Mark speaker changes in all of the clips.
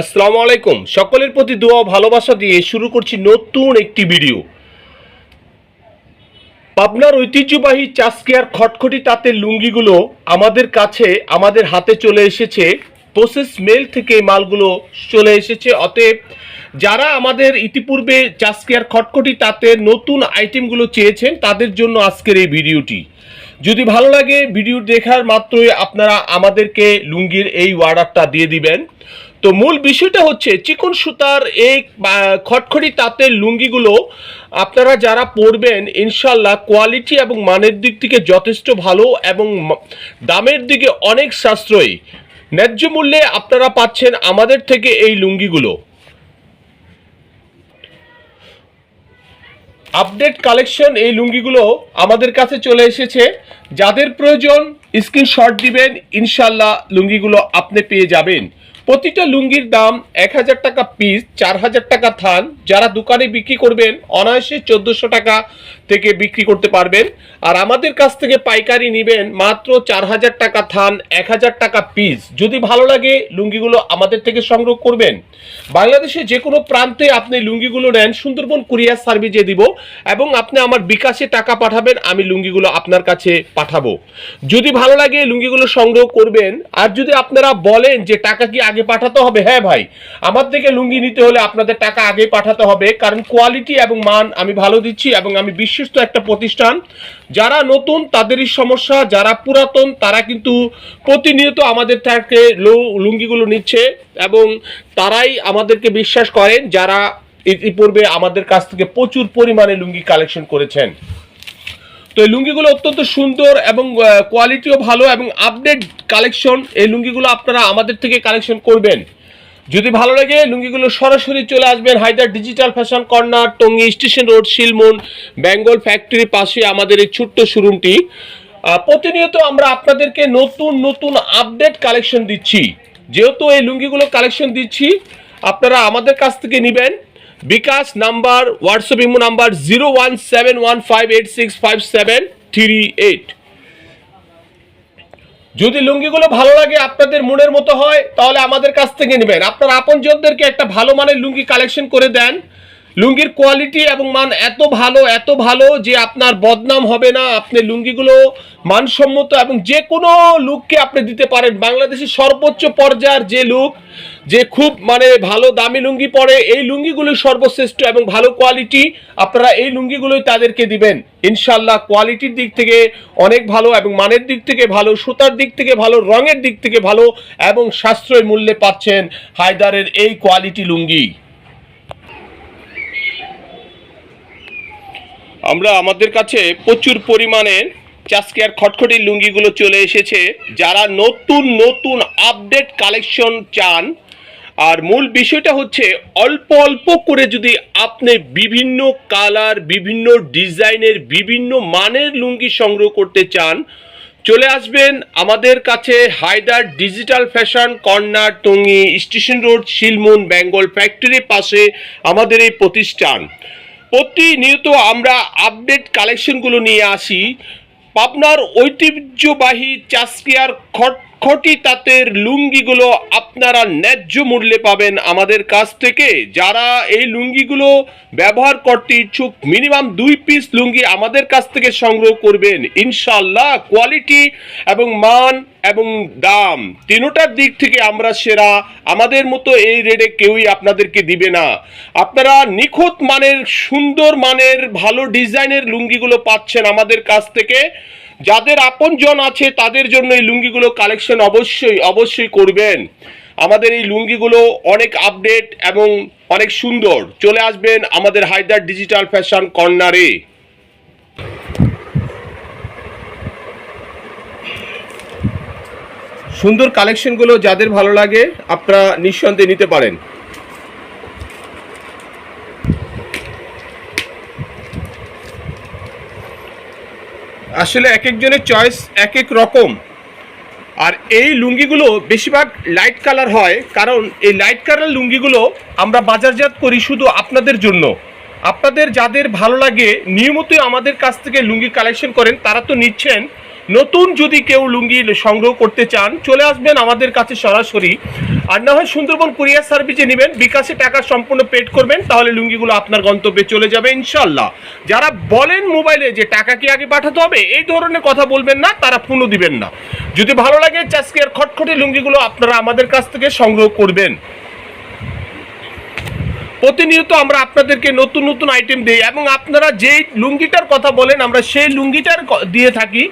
Speaker 1: আসসালামু আলাইকুম। সকলের প্রতি দোয়া ভালোবাসা দিয়ে শুরু করছি নতুন একটি ভিডিও। পাবনার ঐতিহ্যবাহী চাষকিয়ার খটখটি তাঁতের লুঙ্গিগুলো আমাদের কাছে, আমাদের হাতে চলে এসেছে। প্রসেস মেল থেকে মালগুলো চলে এসেছে। অতএব যারা আমাদের ইতিপূর্বে চাষকিয়ার খটখটি তাঁতের নতুন আইটেমগুলো চেয়েছেন, তাদের জন্য আজকের এই ভিডিওটি। যদি ভালো লাগে, ভিডিও দেখার মাত্রই আপনারা আমাদেরকে লুঙ্গির এই অর্ডারটা দিয়ে দিবেন। তো মূল বিষয়টা হচ্ছে চিকন সুতার এই খটখটি তাঁতের লুঙ্গিগুলো আপনারা যারা পরবেন ইনশাল্লাহ কোয়ালিটি এবং মানের দিক থেকে যথেষ্ট ভালো এবং দামের দিকে অনেক সাশ্রয়ী। ন্যায্য মূল্যে আপনারা পাচ্ছেন আমাদের থেকে এই লুঙ্গিগুলো। আপডেট কালেকশন এই লুঙ্গিগুলো আমাদের কাছে চলে এসেছে। যাদের প্রয়োজন স্ক্রিনশট দিবেন ইনশাল্লাহ লুঙ্গিগুলো আপনি পেয়ে যাবেন। প্রতিটা লুঙ্গির দাম এক হাজার টাকা পিস চার হাজার টাকা থান। যারা দোকানে বিক্রি করবেন, অনায়াসে চোদ্দোশো টাকা থেকে বিক্রি করতে পারবেন। আর আমাদের কাছ থেকে পাইকারি নেবেন মাত্র চার হাজার টাকা থান, এক হাজার টাকা পিস। যদি ভালো লাগে, লুঙ্গিগুলো আমাদের থেকে সংগ্রহ করবেন। বাংলাদেশে যে কোনো প্রান্তে আপনি লুঙ্গিগুলো নেন, সুন্দরবন কুরিয়ার সার্ভিসে দিব এবং আপনি আমার বিকাশে টাকা পাঠাবেন, আমি লুঙ্গিগুলো আপনার কাছে পাঠাবো। যদি ভালো লাগে, লুঙ্গিগুলো সংগ্রহ করবেন। আর যদি আপনারা বলেন যে টাকা কি আগে পাঠাতে হবে হ্যাঁ ভাই, আমার থেকে লুঙ্গি নিতে হলে আপনাদের টাকা আগে পাঠাতে হবে। কারণ কোয়ালিটি এবং মান আমি ভালো দিচ্ছি এবং আমি বিশ্বস্ত একটা প্রতিষ্ঠান। যারা নতুন, তাদেরই সমস্যা। যারা পুরাতন, তারা কিন্তু প্রতিনিয়ত আমাদের থেকে লু- লুঙ্গিগুলো নিচ্ছে এবং তারাই আমাদেরকে বিশ্বাস করেন যারা ইতিপূর্বে আমাদের কাছ থেকে প্রচুর পরিমাণে লুঙ্গি কালেকশন করেছেন। তো এই লুঙ্গিগুলো অত্যন্ত সুন্দর এবং কোয়ালিটিও ভালো এবং আপডেট কালেকশন এই লুঙ্গিগুলো আপনারা আমাদের থেকে কালেকশন করবেন। যদি ভালো লাগে, লুঙ্গিগুলো সরাসরি চলে আসবেন Haider digital fashion corner Tongi station road Shilmun Bengal factory পাশে আমাদের এই ছোট্ট শোরুমটি প্রতিনিয়ত আমরা আপনাদেরকে নতুন নতুন আপডেট কালেকশন দিচ্ছি। যেহেতু এই লুঙ্গিগুলো কালেকশন দিচ্ছি, আপনারা আমাদের কাছ থেকে নেবেন। BKash number WhatsApp imo number zero one seven one five eight six five seven three eight যদি লুঙ্গিগুলো ভালো লাগে আপনাদের মনের মতো হয়, তাহলে আমাদের কাছ থেকে নেবেন। আপনার আপনজনদেরকে একটা ভালো মানের লুঙ্গি কালেকশন করে দেন। লুঙ্গির কোয়ালিটি এবং মান এত ভালো এত ভালো যে আপনার বদনাম হবে না। আপনি লুঙ্গিগুলো মানসম্মত এবং যে কোনো লুককে আপনি দিতে পারেন। বাংলাদেশের সর্বোচ্চ পর্যায়ের যে লুক যে খুব মানে ভালো দামি লুঙ্গি পরে, এই লুঙ্গিগুলো সর্বশ্রেষ্ঠ এবং ভালো কোয়ালিটি আপনারা এই লুঙ্গিগুলোই তাদেরকে দিবেন। ইনশাল্লাহ কোয়ালিটির দিক থেকে অনেক ভালো এবং মানের দিক থেকে ভালো, সুতার দিক থেকে ভালো, রঙের দিক থেকে ভালো এবং সাশ্রয় মূল্যে পাচ্ছেন হায়দারের এই কোয়ালিটি লুঙ্গি। আমরা আমাদের কাছে প্রচুর পরিমাণে চাষকিয়ার খটখটি লুঙ্গিগুলো চলে এসেছে। যারা নতুন নতুন আপডেট কালেকশন চান, আর মূল বিষয়টা হচ্ছে অল্প অল্প করে যদি আপনি বিভিন্ন কালার বিভিন্ন ডিজাইনের, বিভিন্ন মানের লুঙ্গি সংগ্রহ করতে চান, চলে আসবেন আমাদের কাছে Haider digital fashion corner, Tongi station road Shilmun Bengal ফ্যাক্টরির পাশে আমাদের এই প্রতিষ্ঠান। প্রতিনিয়ত আমরা আপডেট কালেকশনগুলো নিয়ে আসি। পাবনার ঐতিহ্যবাহী চাষকিয়ার খটখটি তাঁতের লুঙ্গিগুলো আপনারা ন্যায্য মূল্যে পাবেন আমাদের কাছ থেকে। যারা এই লুঙ্গিগুলো ব্যবহার করতে ইচ্ছুক, মিনিমাম দুই পিস লুঙ্গি আমাদের কাছ থেকে সংগ্রহ করবেন। ইনশাল্লাহ কোয়ালিটি এবং মান এবং দাম তিনোটার দিক থেকে আমরা সেরা। আমাদের মতো এই রেডে কেউই আপনাদেরকে দিবে না। আপনারা নিখুঁত মানের, সুন্দর মানের, ভালো ডিজাইনের লুঙ্গিগুলো পাচ্ছেন আমাদের কাছ থেকে। যাদের আপনজন আছে, তাদের জন্য এই লুঙ্গিগুলো কালেকশন অবশ্যই অবশ্যই করবেন। আমাদের এই লুঙ্গিগুলো অনেক আপডেট এবং অনেক সুন্দর। চলে আসবেন আমাদের হায়দার ডিজিটাল ফ্যাশন কর্নারে সুন্দর কালেকশনগুলো যাদের ভালো লাগে, আপনারা নিঃসন্দেহে নিতে পারেন। আসলে এক একজনের চয়েস এক এক রকম। আর এই লুঙ্গিগুলো বেশিরভাগ লাইট কালার হয়, কারণ এই লাইট কালার লুঙ্গিগুলো আমরা বাজারজাত করি শুধু আপনাদের জন্য। আপনাদের যাদের ভালো লাগে, নিয়মিতই আমাদের কাছ থেকে লুঙ্গি কালেকশন করেন, তারা তো নিচ্ছেন। নতুন যদি কেউ লুঙ্গি সংগ্রহ করতে চান, চলে আসবেন আমাদের কাছে সরাসরি। আর না হয় সুন্দরবন কুরিয়ার সার্ভিসে নেবেন, বিকাশে টাকা সম্পূর্ণ পেড করবেন, তাহলে লুঙ্গিগুলো আপনার গন্তব্যে চলে যাবে ইনশাল্লাহ যারা বলেন মোবাইলে যে টাকা কি আগে পাঠাতে হবে, এই ধরনের কথা বলবেন না, তারা ফোনও দিবেন না। যদি ভালো লাগে চাষকের খটখটে লুঙ্গিগুলো আপনারা আমাদের কাছ থেকে সংগ্রহ করবেন। প্রতিনিয়ত আমরা আপনাদেরকে নতুন নতুন আইটেম দিই এবং আপনারা যে লুঙ্গিটার কথা বলেন, আমরা সেই লুঙ্গিটার দিয়ে থাকি।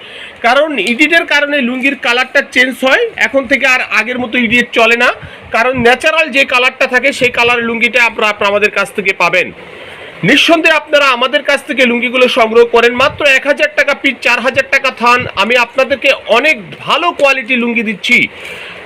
Speaker 1: কারণ ইডিটের কারণে লুঙ্গির কালারটা চেঞ্জ হয়। এখন থেকে আর আগের মতো ইডিট চলে না। কারণ ন্যাচারাল যে কালারটা থাকে, সেই কালার লুঙ্গিটা আপনারা আপনারা আমাদের কাছ থেকে পাবেন। নিঃসন্দেহে আপনারা আমাদের কাছ থেকে লুঙ্গিগুলো সংগ্রহ করেন। মাত্র এক হাজার টাকা পিস চার হাজার টাকা থান। আমি আপনাদেরকে অনেক ভালো কোয়ালিটি লুঙ্গি দিচ্ছি।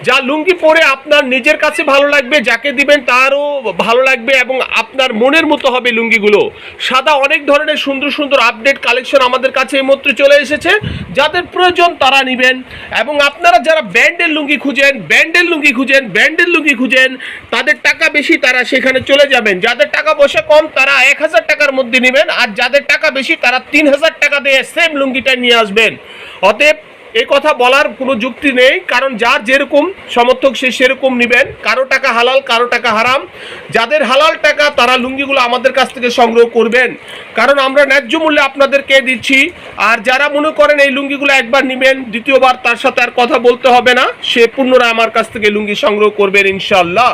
Speaker 1: যা লুঙ্গি পরে আপনার নিজের কাছে ভালো লাগবে, যাকে দিবেন তারও ভালো লাগবে এবং আপনার মনের মতো হবে লুঙ্গিগুলো। সাদা অনেক ধরনের সুন্দর সুন্দর আপডেট কালেকশন আমাদের কাছে এই মাত্র চলে এসেছে। যাদের প্রয়োজন তারা নেবেন এবং আপনারা যারা ব্যান্ডের লুঙ্গি খুঁজেন ব্যান্ডের লুঙ্গি খুঁজেন ব্যান্ডের লুঙ্গি খুঁজেন, তাদের টাকা বেশি তারা সেখানে চলে যাবেন। যাদের টাকা পয়সা কম তারা এক হাজার টাকার মধ্যে নেবেন, আর যাদের টাকা বেশি তারা তিন হাজার টাকা দিয়ে সেম লুঙ্গিটা নিয়ে আসবেন। অতএব এই কথা বলার কোনো যুক্তি নেই, কারণ যার যেরকম সমর্থক সে সেরকম নেবেন। কারও টাকা হালাল, কারও টাকা হারাম। যাদের হালাল টাকা, তারা লুঙ্গিগুলো আমাদের কাছ থেকে সংগ্রহ করবেন। কারণ আমরা ন্যায্য মূল্যে আপনাদেরকে দিচ্ছি, আর যারা মনে করেন এই লুঙ্গিগুলো একবার নেবেন, দ্বিতীয়বার তার সাথে আর কথা বলতে হবে না, সে পুনরায় আমার কাছ থেকে লুঙ্গি সংগ্রহ করবেন ইনশাল্লাহ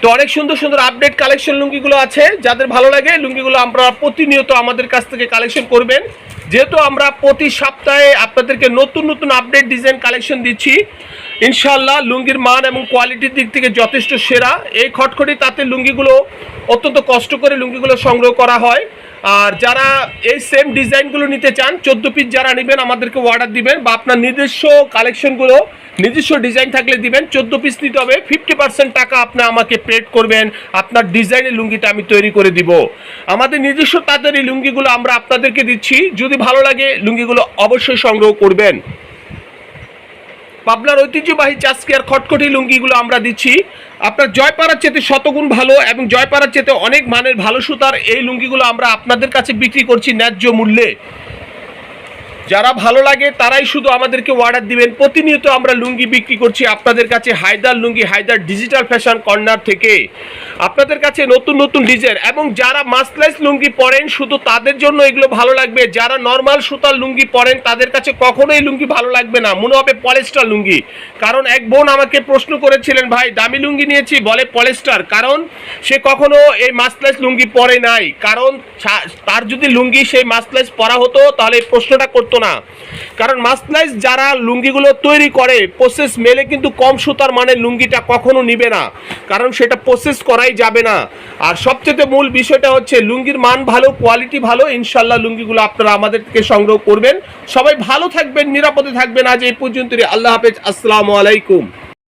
Speaker 1: তো অনেক সুন্দর সুন্দর আপডেট কালেকশন লুঙ্গিগুলো আছে। যাদের ভালো লাগে, লুঙ্গিগুলো আমরা প্রতিনিয়ত আমাদের কাছ থেকে কালেকশন করবেন। যেহেতু আমরা প্রতি সপ্তাহে আপনাদেরকে নতুন নতুন আপডেট ডিজাইন কালেকশন দিচ্ছি ইনশাল্লাহ লুঙ্গির মান এবং কোয়ালিটির দিক থেকে যথেষ্ট সেরা। এই খটখটি তাতে লুঙ্গিগুলো অত্যন্ত কষ্ট করে লুঙ্গিগুলো সংগ্রহ করা হয়। আর যারা এই সেম ডিজাইনগুলো নিতে চান, চোদ্দ পিস যারা নেবেন, আমাদেরকে অর্ডার দিবেন বা আপনার নিজস্ব কালেকশনগুলো নিজস্ব ডিজাইন থাকলে দিবেন, চোদ্দ পিস নিতে হবে ফিফটি পার্সেন্ট টাকা আপনি আমাকে পেড করবেন, আপনার ডিজাইনের লুঙ্গিটা আমি তৈরি করে দিব। আমাদের নিজস্ব তাদের এই লুঙ্গিগুলো আমরা আপনাদেরকে দিচ্ছি, যদি ভালো লাগে লুঙ্গিগুলো অবশ্যই সংগ্রহ করবেন। পাবনার ঐতিহ্যবাহী চাষকিয়ার খটখটি লুঙ্গিগুলো আমরা দিচ্ছি? আপনার জয়পাড়ার চেতে শতগুণ ভালো এবং জয়পাড়ার চেতে অনেক মানের ভালো সুতার এই লুঙ্গিগুলো আমরা আপনাদের কাছে বিক্রি করছি ন্যায্য মূল্যে। যারা ভালো লাগে তারাই শুধু আমাদেরকে অর্ডার দিবেন। প্রতিনিয়ত আমরা লুঙ্গি বিক্রি করছি আপনাদের কাছে Haider lungi, Haider digital fashion corner থেকে। আপনাদের কাছে নতুন নতুন ডিজাইন এবং যারা মাসলাইস লুঙ্গি পরেন, শুধু তাদের জন্য এগুলো ভালো লাগবে। যারা নর্মাল সুতার লুঙ্গি পরেন, তাদের কাছে কখনোই লুঙ্গি ভালো লাগবে না। মনে হবে পলেস্টার লুঙ্গি। কারণ এক বোন আমাকে প্রশ্ন করেছিলেন, ভাই, দামি লুঙ্গি নিয়েছি। বলে পলেস্টার কারণ সে কখনো এই মাসলাইস লুঙ্গি পরে নাই। কারণ তার যদি লুঙ্গি সেই মাসলাইস পরা হতো, তাহলে এই প্রশ্নটা করতো না। কারণ মাসলাইজ যারা লুঙ্গিগুলো তৈরি করে প্রসেস মেলে কিন্তু কম সুতার মানের লুঙ্গিটা কখনো নিবে না। কারণ সেটা প্রসেস করাই যাবে না। আর সবচেয়ে মূল বিষয়টা হচ্ছে, লুঙ্গির মান ভালো কোয়ালিটি ভালো ইনশাল্লাহ লুঙ্গিগুলো আপনারা আমাদের থেকে সংগ্রহ করবেন। সবাই ভালো থাকবেন, নিরাপদে থাকবেন। আজ এই পর্যন্তই। আল্লাহ হাফেজ। আসসালামু আলাইকুম।